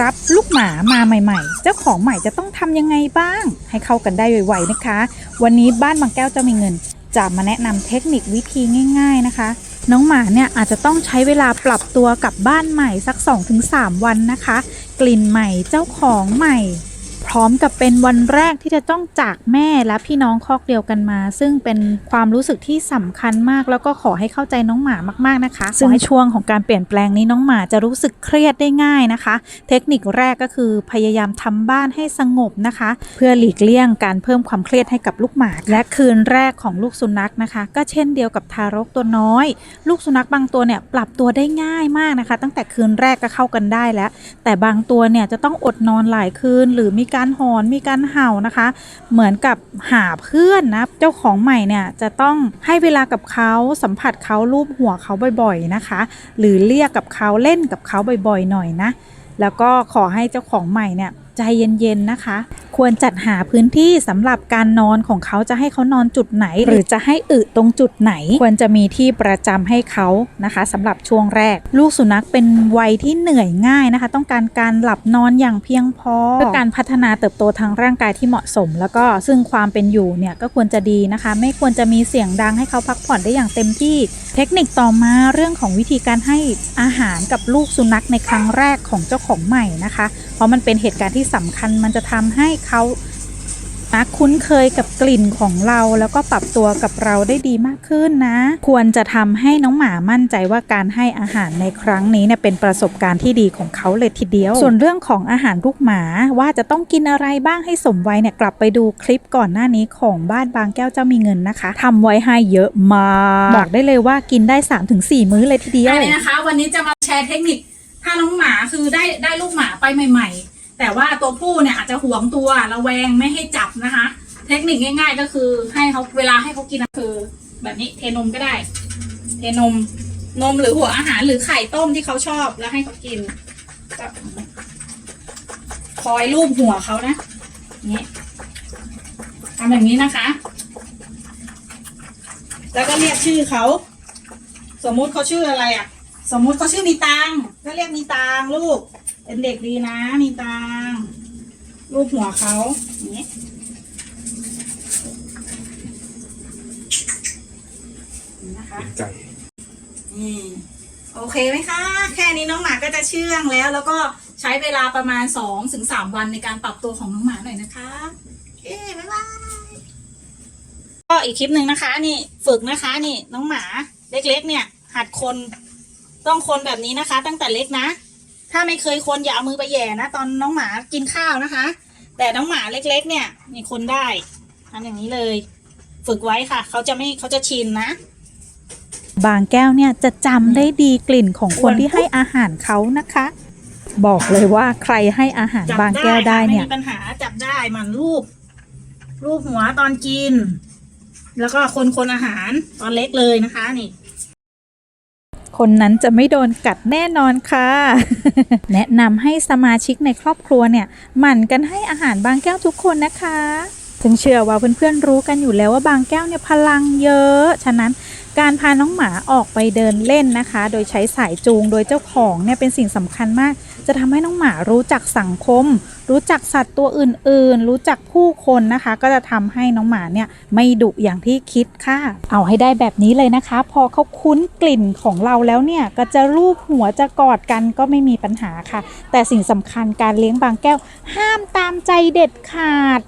รับลูกหมามาใหม่ๆ เจ้าของใหม่จะต้องทำยังไงบ้าง ให้เข้ากันได้ไวๆนะคะ วันนี้บ้านบางแก้วเจะมีเงิน จะมาแนะนำเทคนิควิธีง่าย ๆนะคะ น้องหมาเนี่ยอาจจะต้องใช้เวลาปรับตัวกับบ้านใหม่สัก 2-3 วันนะคะ กลิ่นใหม่เจ้าของใหม่ ร้อมกับเป็นวันแรกที่จะต้องจากแม่และพี่น้องคอกเดียวกันมา ซึ่งเป็นความรู้สึกที่สำคัญมาก แล้วก็ขอให้เข้าใจน้องหมามาก ๆนะคะซึ่งช่วงของการเปลี่ยนแปลงนี้น้องหมาจะรู้สึกเครียดได้ง่ายนะคะ เทคนิคแรกก็คือพยายามทำบ้านให้สงบนะคะ เพื่อหลีกเลี่ยงการเพิ่มความเครียดให้กับลูกหมา และคืนแรกของลูกสุนัขนะคะ ก็เช่นเดียวกับทารกตัวน้อย ลูกสุนัขบางตัวเนี่ยปรับตัวได้ง่ายมากนะคะ ตั้งแต่คืนแรกก็เข้ากันได้แล้ว แต่บางตัวเนี่ยจะต้องอดนอนหลายคืนหรือมีการหอนมีการเห่านะคะ เหมือนกับหาเพื่อนนะเจ้าของใหม่เนี่ยจะต้องให้เวลากับเขาสัมผัสเขารูปหัวเขาบ่อยๆนะคะ หรือเรียกกับเขาเล่นกับเขาบ่อยๆ หน่อยนะแล้วก็ขอให้เจ้าของใหม่เนี่ยใจเย็นๆนะคะ ควรจัดหาพื้นที่สำหรับการนอนของเขาจะให้เขานอนจุดไหน หรือจะให้อึตรงจุดไหน ควรจะมีที่ประจำให้เขานะคะสำหรับช่วงแรก ลูกสุนัขเป็นวัยที่เหนื่อยง่ายนะคะ ต้องการการหลับนอนอย่างเพียงพอเพื่อการพัฒนาเติบโตทางร่างกายที่เหมาะสม แล้วก็ซึ่งความเป็นอยู่เนี่ยก็ควรจะดีนะคะ ไม่ควรจะมีเสียงดังให้เขาพักผ่อนได้อย่างเต็มที่ เทคนิคต่อมาเรื่องของวิธีการให้อาหารกับลูกสุนัขในครั้งแรกของเจ้าของใหม่นะคะเพราะมันเป็นเหตุการณ์ที่สำคัญมันจะทำให้เขานะคุ้นเคยกับกลิ่นของเราแล้วก็ปรับตัวกับเราได้ดีมากขึ้นนะ ควรจะทำให้น้องหมามั่นใจว่าการให้อาหารในครั้งนี้เนี่ยเป็นประสบการณ์ที่ดีของเขาเลยทีเดียว ส่วนเรื่องของอาหารลูกหมาว่าจะต้องกินอะไรบ้างให้สมวัยเนี่ยกลับไปดูคลิปก่อนหน้านี้ของบ้านบางแก้วเจ้ามีเงินนะคะทำไว้ให้เยอะมากบอกได้เลยว่ากินได้ 3-4 มื้อเลยทีเดียวอะไรนะคะ วันนี้จะมาแชร์เทคนิค ถ้าน้องหมาคือได้ได้ลูกหมาไปใหม่ ๆ แต่ว่าตัวผู้เนี่ยอาจจะหวงตัวระแวงไม่ให้จับนะคะ เทคนิคง่าย ๆ ก็คือให้เขาเวลาให้เขากินคือ แบบนี้เทนมก็ได้ เทนมนมหรือหัวอาหารหรือไข่ต้มที่เขาชอบแล้วให้เขากินคอยลูบหัวเขานะอย่างนี้ทำแบบนี้นะคะ แล้วก็เรียกชื่อเขา สมมุติเขาชื่ออะไรอะ สมมุติเขาชื่อมีตัง เรียกมีตังลูก เป็นเด็กดีนะ มีตังรูปหัวเขาอย่างนี้นะคะใจนี่โอเคไหมคะ แค่นี้น้องหมาก็จะเชื่องแล้ว แล้วก็ใช้เวลาประมาณ2อถึงสวันในการปรับตัวของน้องหมาหน่อยนะคะ เอ้บ๊ายบายก็อีกคลิปหนึ่งนะคะ นี่ฝึกนะคะ นี่น้องหมาเล็ก ๆ เนี่ย หัดคน ต้องคนแบบนี้นะคะ ตั้งแต่เล็กนะ ถ้าไม่เคยคนอย่าเอามือไปแหย่นะตอนน้องหมากินข้าวนะคะ แต่น้องหมาเล็ก ๆ เนี่ยนี่คนได้ทำอย่างนี้เลย ฝึกไว้ค่ะ เขาจะไม่เขาจะชินนะบางแก้วเนี่ยจะจำได้ดีกลิ่นของคนที่ให้อาหารเขานะคะ บอกเลยว่าใครให้อาหารจับางแก้วได้เนี่ยค่ะไม่มีปัญหาจับได้หมันรูป รูปหัวตอนกิน แล้วก็คนคนอาหารตอนเล็กเลยนะคะนี่ คนนั้นจะไม่โดนกัดแน่นอนค่ะ แนะนำให้สมาชิกในครอบครัวเนี่ยหมั่นกันให้อาหารบางแก้วทุกคนนะคะ ซึ่งเชื่อว่าเพื่อนๆรู้กันอยู่แล้วว่าบางแก้วเนี่ยพลังเยอะ ฉะนั้นการพาน้องหมาออกไปเดินเล่นนะคะ โดยใช้สายจูงโดยเจ้าของเนี่ยเป็นสิ่งสำคัญมาก จะทำให้น้องหมารู้จักสังคม รู้จักสัตว์ตัวอื่นๆ รู้จักผู้คนนะคะ ก็จะทำให้น้องหมาเนี่ยไม่ดุอย่างที่คิดค่ะ เอาให้ได้แบบนี้เลยนะคะ พอเขาคุ้นกลิ่นของเราแล้วเนี่ยก็จะรูปหัวจะกอดกันก็ไม่มีปัญหาค่ะ แต่สิ่งสำคัญการเลี้ยงบางแก้ว ห้ามตามใจเด็ดขาด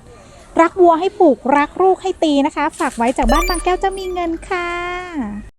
รักวัวให้ผูกรักลูกให้ตีนะคะ ฝากไว้จากบ้านบางแก้วจะมีเงินค่ะ